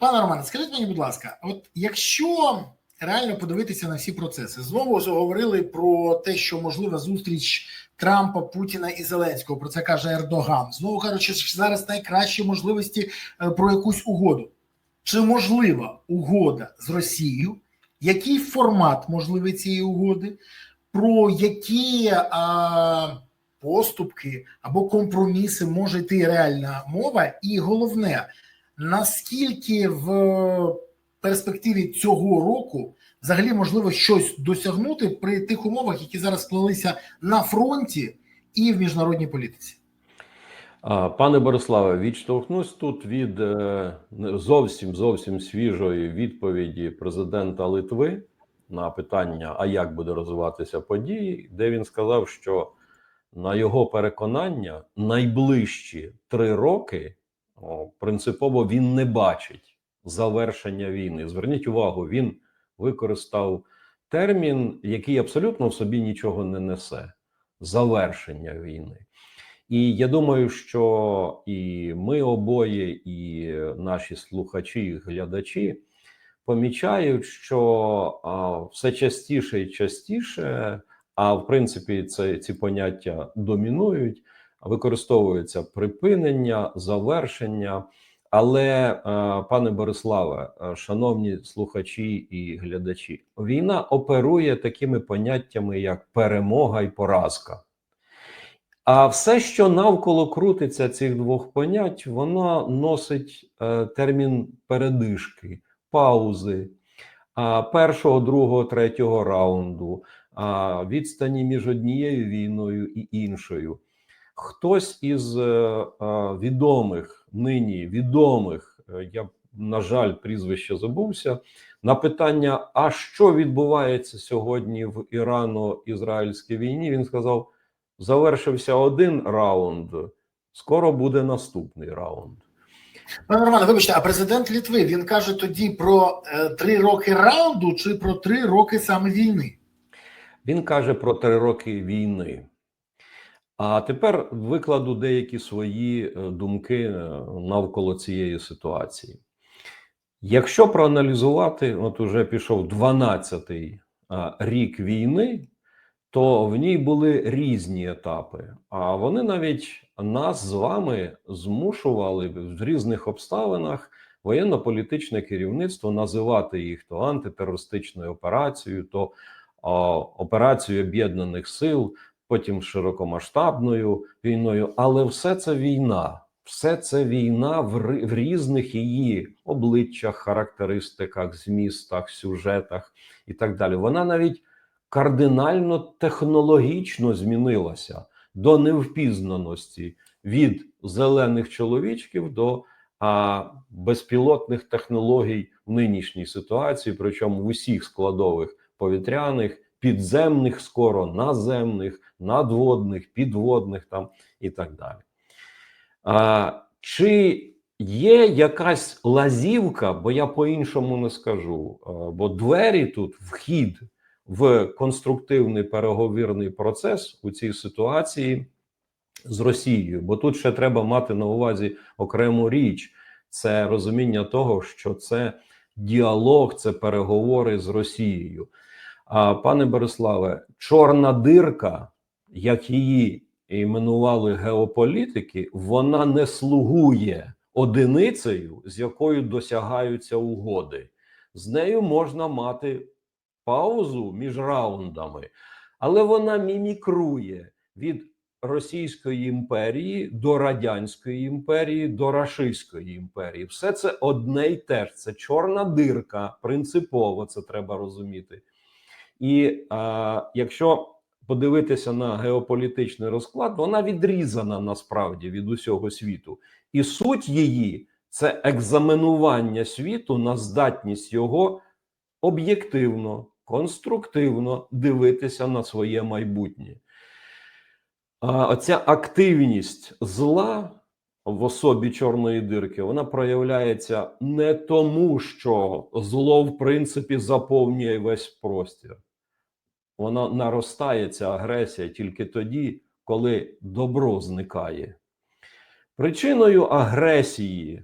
Пане Романе, скажіть мені, будь ласка, от якщо реально подивитися на всі процеси, знову говорили про те, що можлива зустріч Трампа, Путіна і Зеленського. Про це каже Ердоган. Знову кажучи, зараз найкращі можливості е, про якусь угоду. Чи можлива угода з Росією? Який формат можливий цієї угоди? Про які а, поступки або компроміси може йти реальна мова? І головне, наскільки в перспективі цього року взагалі можливо щось досягнути при тих умовах, які зараз склалися на фронті і в міжнародній політиці? Пане Бориславе, відштовхнусь тут від е, зовсім зовсім свіжої відповіді президента Литви на питання, а як буде розвиватися події, де він сказав, що на його переконання найближчі три роки принципово він не бачить завершення війни. Зверніть увагу, він використав термін, який абсолютно в собі нічого не несе: завершення війни. І я думаю, що і ми обоє, і наші слухачі, і глядачі помічають, що все частіше і частіше, а в принципі, це ці поняття домінують, використовується припинення, завершення. Але, е, пане Бориславе, е, шановні слухачі і глядачі, війна оперує такими поняттями, як перемога і поразка. А все, що навколо крутиться цих двох понять, воно носить е, термін передишки, паузи, першого, другого, третього раунду, відстані між однією війною і іншою. Хтось із е, е, відомих нині відомих, е, я на жаль, прізвище забувся. На питання: а що відбувається сьогодні в Ірано-Ізраїльській війні? Він сказав: завершився один раунд, скоро буде наступний раунд. Пане Романе, вибачте, а президент Літви він каже тоді про три роки раунду чи про три роки саме війни? Він каже про три роки війни. А тепер викладу деякі свої е, думки е, навколо цієї ситуації. Якщо проаналізувати, от уже пішов 12-й рік війни, то в ній були різні етапи. А вони навіть нас з вами змушували в різних обставинах воєнно-політичне керівництво називати їх то антитерористичною операцією, то операцією об'єднаних сил, потім широкомасштабною війною. Але все це війна. Все це війна в, різних її обличчях, характеристиках, змістах, сюжетах і так далі. Вона навіть кардинально технологічно змінилася до невпізнаності від зелених чоловічків до а, безпілотних технологій в нинішній ситуації, причому в усіх складових повітряних, підземних, скоро наземних, надводних, підводних там і так далі. А, чи є якась лазівка, бо я по-іншому не скажу, бо двері тут, вхід в конструктивний переговірний процес у цій ситуації з Росією, бо тут ще треба мати на увазі окрему річ: це розуміння того, що це діалог, це переговори з Росією. Пане Бориславе, чорна дирка, як її іменували геополітики, вона не слугує одиницею, з якою досягаються угоди. З нею можна мати паузу між раундами, але вона мімікрує від Російської імперії до Радянської імперії до Рашистської імперії. Все це одне й те ж. Це чорна дирка, принципово це треба розуміти. І а, якщо подивитися на геополітичний розклад, вона відрізана насправді від усього світу, і суть її це екзаменування світу на здатність його об'єктивно, конструктивно дивитися на своє майбутнє. А оця активність зла в особі чорної дирки вона проявляється не тому, що зло в принципі заповнює весь простір. Вона наростає ця агресія тільки тоді, коли добро зникає. Причиною агресії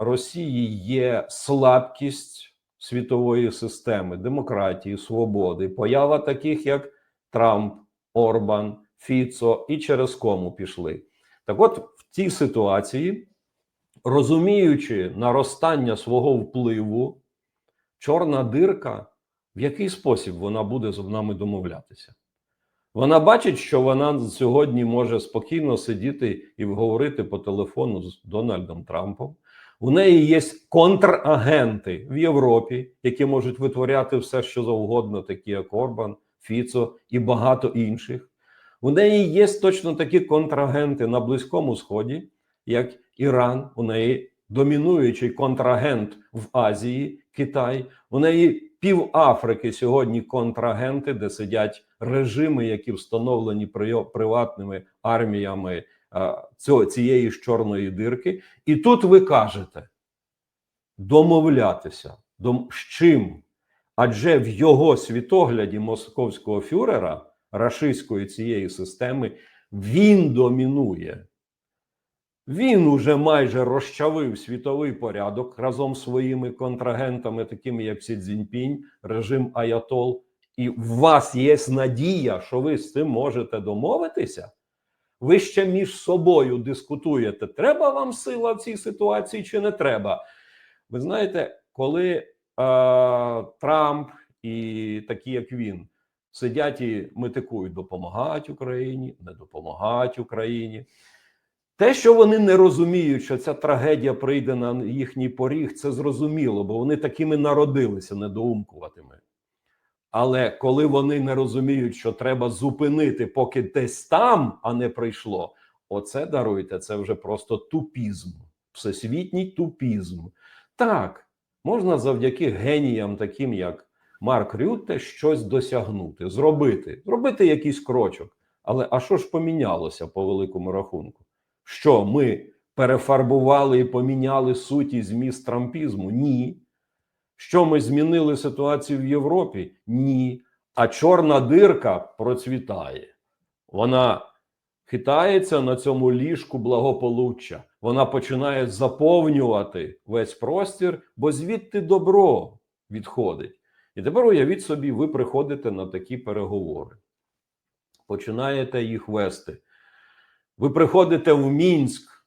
Росії є слабкість світової системи, демократії, свободи, поява таких, як Трамп, Орбан, Фіцо і через кому пішли. Так, от в цій ситуації, розуміючи наростання свого впливу, чорна дирка, в який спосіб вона буде з нами домовлятися? Вона бачить, що вона сьогодні може спокійно сидіти і говорити по телефону з Дональдом Трампом. У неї є контрагенти в Європі, які можуть витворяти все, що завгодно, такі як Орбан, Фіцо і багато інших. У неї є точно такі контрагенти на Близькому Сході, як Іран, у неї домінуючий контрагент в Азії, Китай. У неї пів Африки сьогодні контрагенти, де сидять режими, які встановлені приватними арміями цього, цієї ж чорної дирки. І тут ви кажете домовлятися дом, з чим? Адже в його світогляді московського фюрера, рашистської цієї системи, він домінує. Він уже майже розчавив світовий порядок разом з своїми контрагентами, такими як Сі Цзіньпінь, режим Аятол. І в вас є надія, що ви з цим можете домовитися. Ви ще між собою дискутуєте, треба вам сила в цій ситуації чи не треба. Ви знаєте, коли е, Трамп і такі, як він, сидять і метикують, допомагають Україні, не допомагають Україні. Те, що вони не розуміють, що ця трагедія прийде на їхній поріг, це зрозуміло, бо вони такими народилися недоумкуватими. Але коли вони не розуміють, що треба зупинити, поки десь там, а не прийшло, оце даруйте, це вже просто тупізм, всесвітній тупізм. Так, можна завдяки геніям, таким як Марк Рютте, щось досягнути, зробити, зробити якийсь крочок. Але а що ж помінялося по великому рахунку? Що ми перефарбували і поміняли суть і зміст трампізму? Ні. Що ми змінили ситуацію в Європі? Ні. А чорна дирка процвітає. Вона хитається на цьому ліжку благополуччя. Вона починає заповнювати весь простір, бо звідти добро відходить. І тепер уявіть собі, ви приходите на такі переговори, починаєте їх вести. Ви приходите в Мінськ,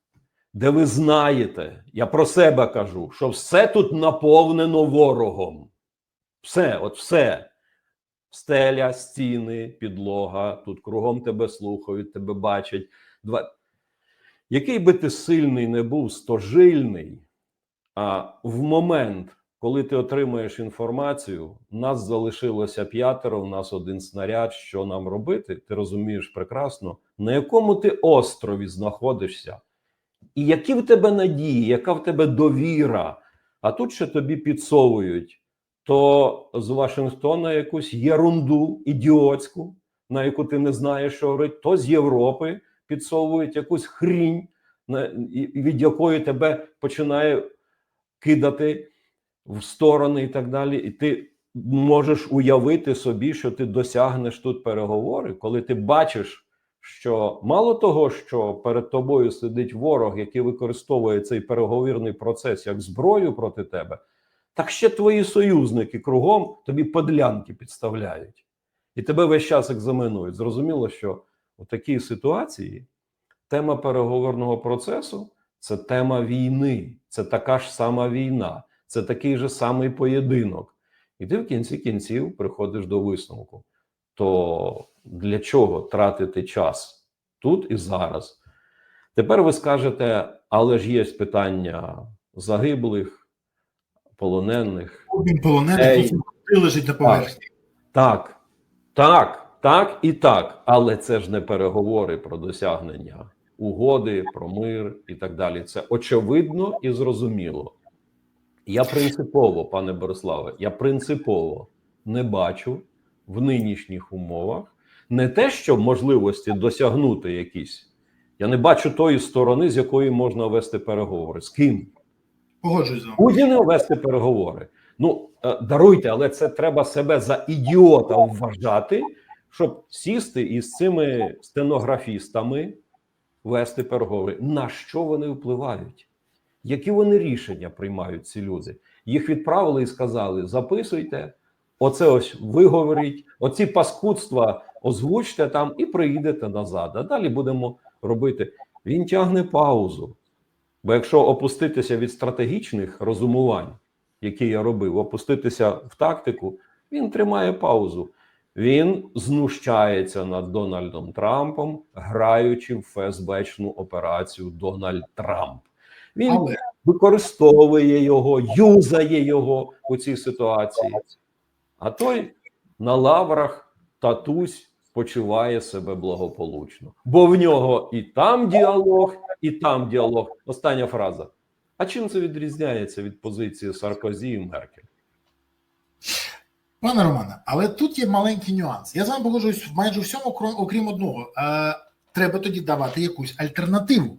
де ви знаєте, я про себе кажу, що все тут наповнено ворогом. Все, от все. Стеля, стіни, підлога, тут кругом тебе слухають, тебе бачать. Два... Який би ти сильний не був, стожильний, а в момент, коли ти отримуєш інформацію, нас залишилося п'ятеро, в нас один снаряд. Що нам робити? Ти розумієш прекрасно, на якому ти острові знаходишся, і які в тебе надії, яка в тебе довіра. А тут ще тобі підсовують то з Вашингтона якусь єрунду ідіотську, на яку ти не знаєш, що говорить, то з Європи підсовують якусь хрінь, від якої тебе починає кидати в сторони і так далі. І ти можеш уявити собі, що ти досягнеш тут переговори, коли ти бачиш, що мало того, що перед тобою сидить ворог, який використовує цей переговірний процес як зброю проти тебе, так ще твої союзники кругом тобі подлянки підставляють. І тебе весь час екзаменують. Зрозуміло, що у такій ситуації тема переговорного процесу це тема війни, це така ж сама війна, це такий же самий поєдинок. І ти в кінці кінців приходиш до висновку. То для чого тратити час тут і зараз? Тепер ви скажете, але ж є питання загиблих, полонених. Один полонений, лежить на поверхні. Так, так, так і так. Але це ж не переговори про досягнення угоди, про мир і так далі. Це очевидно і зрозуміло. Я принципово, пане Бориславе, я принципово не бачу в нинішніх умовах не те, що можливості досягнути якісь. Я не бачу тої сторони, з якої можна вести переговори. З ким? Погоджуюсь з вести переговори. Ну е, даруйте, але це треба себе за ідіота вважати, щоб сісти із цими стенографістами вести переговори. На що вони впливають? Які вони рішення приймають ці люди? Їх відправили і сказали: записуйте, оце ось виговоріть, оці паскудства озвучте там і приїдете назад. А далі будемо робити. Він тягне паузу. Бо якщо опуститися від стратегічних розумувань, які я робив, опуститися в тактику, він тримає паузу. Він знущається над Дональдом Трампом, граючи в ФСБчну операцію Дональд Трамп. Він Але використовує його, юзає його у цій ситуації. А той на лаврах татусь почуває себе благополучно, бо в нього і там діалог, і там діалог. Остання фраза. А чим це відрізняється від позиції Саркозі і Меркель? Пане Романе, але тут є маленький нюанс. Я з вами погоджуюсь майже всьому, крім- окрім одного. Треба тоді давати якусь альтернативу.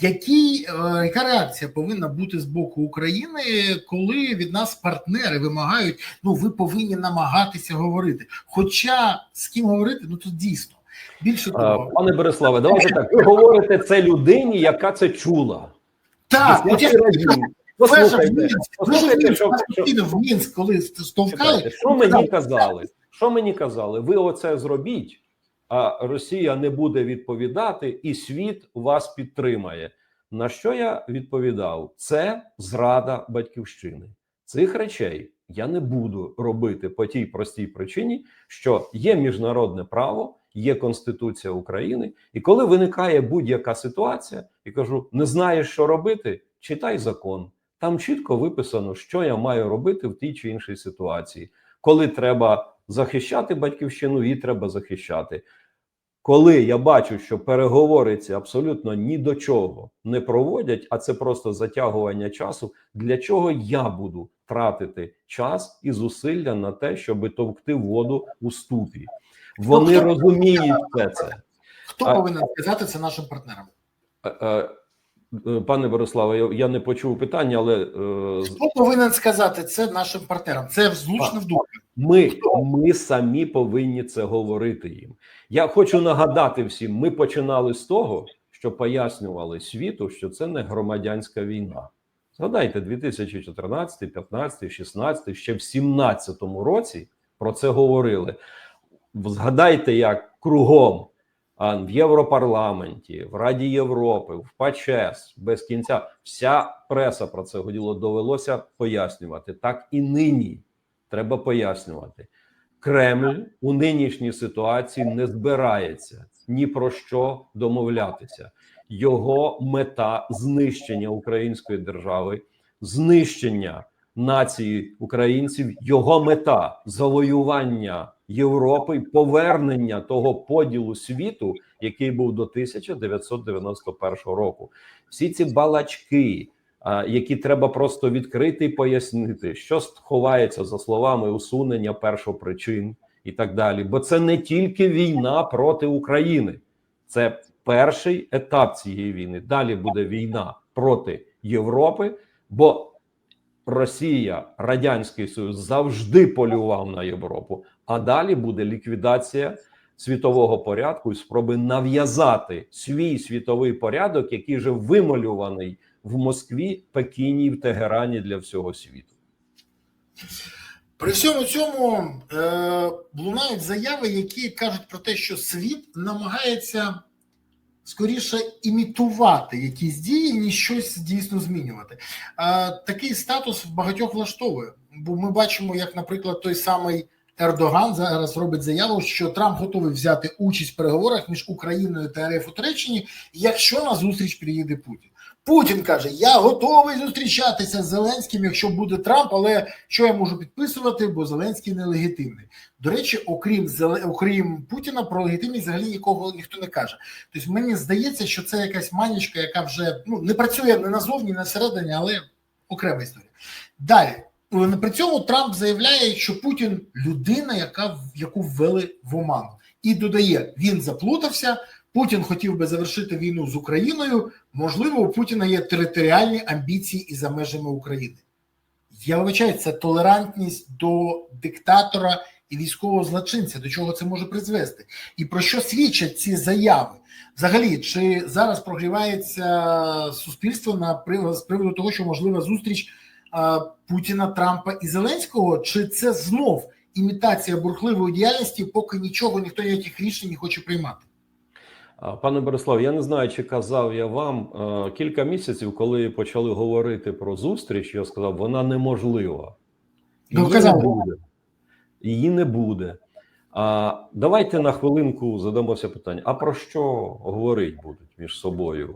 Які, е, яка реакція повинна бути з боку України, коли від нас партнери вимагають, ну ви повинні намагатися говорити. Хоча з ким говорити, ну тут дійсно більше Е, того. Пане Береславе, давайте так. Ви говорите це людині, яка це чула. Так, от я Послухайте, послухайте, що, що, в Мінськ, коли стовкали, що мені казали? Що мені казали? Ви оце зробіть, а Росія не буде відповідати, і світ вас підтримає. На що я відповідав? Це зрада батьківщини. Цих речей я не буду робити по тій простій причині, що є міжнародне право, є Конституція України, і коли виникає будь-яка ситуація, і кажу: не знаєш, що робити, читай закон. Там чітко виписано, що я маю робити в тій чи іншій ситуації. Коли треба захищати батьківщину, її треба захищати. Коли я бачу, що переговори ці абсолютно ні до чого не проводять, а це просто затягування часу, для чого я буду тратити час і зусилля на те, щоб товкти воду у ступі? Вони хто- розуміють все це. хто повинен сказати це нашим партнерам? Е, Пане Бориславе, я- не почув питання, але е, Хто повинен сказати це нашим партнерам? Це влучно в думку. Ми, ми самі повинні це говорити їм. Я хочу нагадати всім: ми починали з того, що пояснювали світу, що це не громадянська війна. Згадайте, 2014, 15, 16, ще в 17 році про це говорили. Згадайте, як кругом в Європарламенті, в Раді Європи, в ПАЧЕС без кінця вся преса про це годіло довелося пояснювати. Так і нині треба пояснювати. Кремль у нинішній ситуації не збирається ні про що домовлятися. Його мета знищення української держави, знищення нації українців, його мета завоювання Європи, повернення того поділу світу, який був до 1991 року. Всі ці балачки, які треба просто відкрити і пояснити, що ховається за словами усунення першопричин і так далі. Бо це не тільки війна проти України, це перший етап цієї війни. Далі буде війна проти Європи, бо Росія, Радянський Союз завжди полював на Європу. А далі буде ліквідація світового порядку і спроби нав'язати свій світовий порядок, який вже вималюваний в Москві, Пекіні, в Тегерані для всього світу. При всьому цьому е, лунають заяви, які кажуть про те, що світ намагається скоріше імітувати якісь дії, ніж щось дійсно змінювати. Е, такий статус в багатьох влаштовує, бо ми бачимо, як, наприклад, той самий Ердоган зараз робить заяву, що Трамп готовий взяти участь в переговорах між Україною та РФ у Туреччині, якщо на зустріч приїде Путін. Путін каже: Я готовий зустрічатися з Зеленським, якщо буде Трамп, але що я можу підписувати, бо Зеленський нелегітимний. До речі, окрім окрім Путіна, про легітимність взагалі нікого ніхто не каже. Тобто мені здається, що це якась манічка, яка вже ну не працює не назовні, не всередині, але окрема історія. Далі. При цьому Трамп заявляє, що Путін людина, яка яку ввели в оману, і додає: він заплутався. Путін хотів би завершити війну з Україною. Можливо, у Путіна є територіальні амбіції і за межами України. Я вибачаю, це толерантність до диктатора, і військового злочинця, до чого це може призвести, і про що свідчать ці заяви? Взагалі, чи зараз прогрівається суспільство на з приводу того, що можлива зустріч Путіна, Трампа і Зеленського, чи це знов імітація бурхливої діяльності, поки нічого ніхто ніяких рішень не хоче приймати? Пане Борислав, я не знаю, чи казав я вам кілька місяців, коли почали говорити про зустріч, я сказав, вона неможлива. Ну, Її не буде. Її не буде. А давайте на хвилинку задамося питання: а про що говорить будуть між собою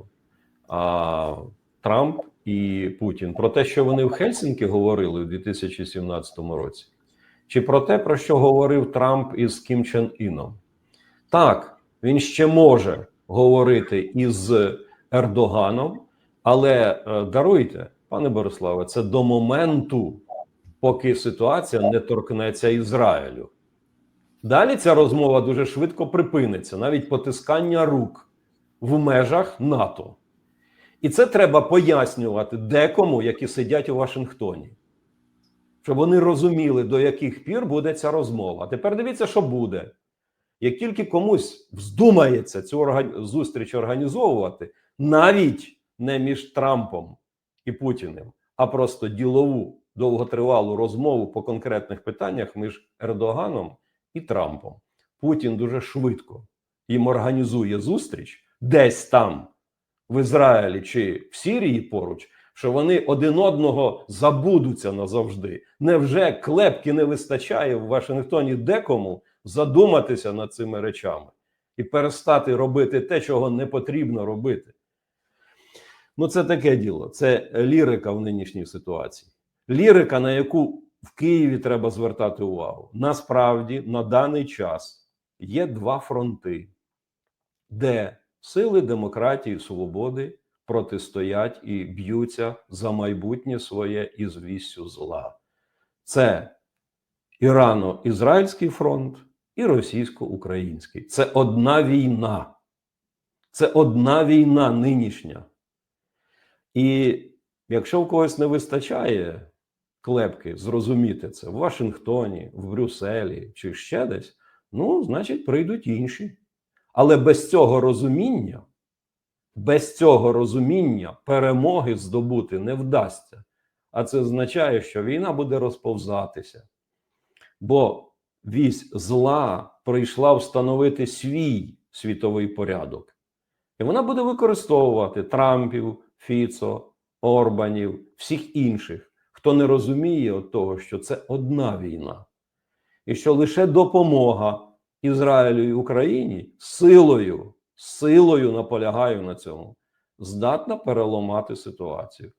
а, Трамп і Путін? Про те, що вони в Хельсінкі говорили у 2017 році, чи про те, про що говорив Трамп із Кім Чен Іном? Так, він ще може говорити із Ердоганом, але е, даруйте, пане Бориславе, це до моменту, поки ситуація не торкнеться Ізраїлю. Далі ця розмова дуже швидко припиниться, навіть потискання рук в межах НАТО. І це треба пояснювати декому, які сидять у Вашингтоні, щоб вони розуміли, до яких пір буде ця розмова. Тепер дивіться, що буде. Як тільки комусь вздумається цю орга- зустріч організовувати, навіть не між Трампом і Путіним, а просто ділову довготривалу розмову по конкретних питаннях між Ердоганом і Трампом. Путін дуже швидко їм організує зустріч десь там, в Ізраїлі чи в Сірії поруч, що вони один одного забудуться назавжди. Невже клепки не вистачає в Вашингтоні декому задуматися над цими речами і перестати робити те, чого не потрібно робити? Ну, це таке діло. Це лірика в нинішній ситуації. Лірика, на яку в Києві треба звертати увагу. Насправді, на даний час є два фронти, де сили демократії і свободи протистоять і б'ються за майбутнє своє із вістю зла. Це Ірано-Ізраїльський фронт і російсько-український. Це одна війна. Це одна війна нинішня. І якщо в когось не вистачає клепки зрозуміти це в Вашингтоні, в Брюсселі чи ще десь, ну, значить, прийдуть інші. Але без цього розуміння, без цього розуміння перемоги здобути не вдасться. А це означає, що війна буде розповзатися. Бо вісь зла прийшла встановити свій світовий порядок. І вона буде використовувати Трампів, Фіцо, Орбанів, всіх інших, хто не розуміє того, що це одна війна, і що лише допомога Ізраїлю і Україні силою, силою наполягаю на цьому, здатна переламати ситуацію,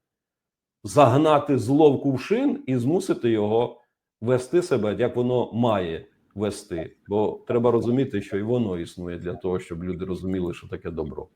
загнати зло в кувшин і змусити його вести себе, як воно має вести. Бо треба розуміти, що і воно існує для того, щоб люди розуміли, що таке добро.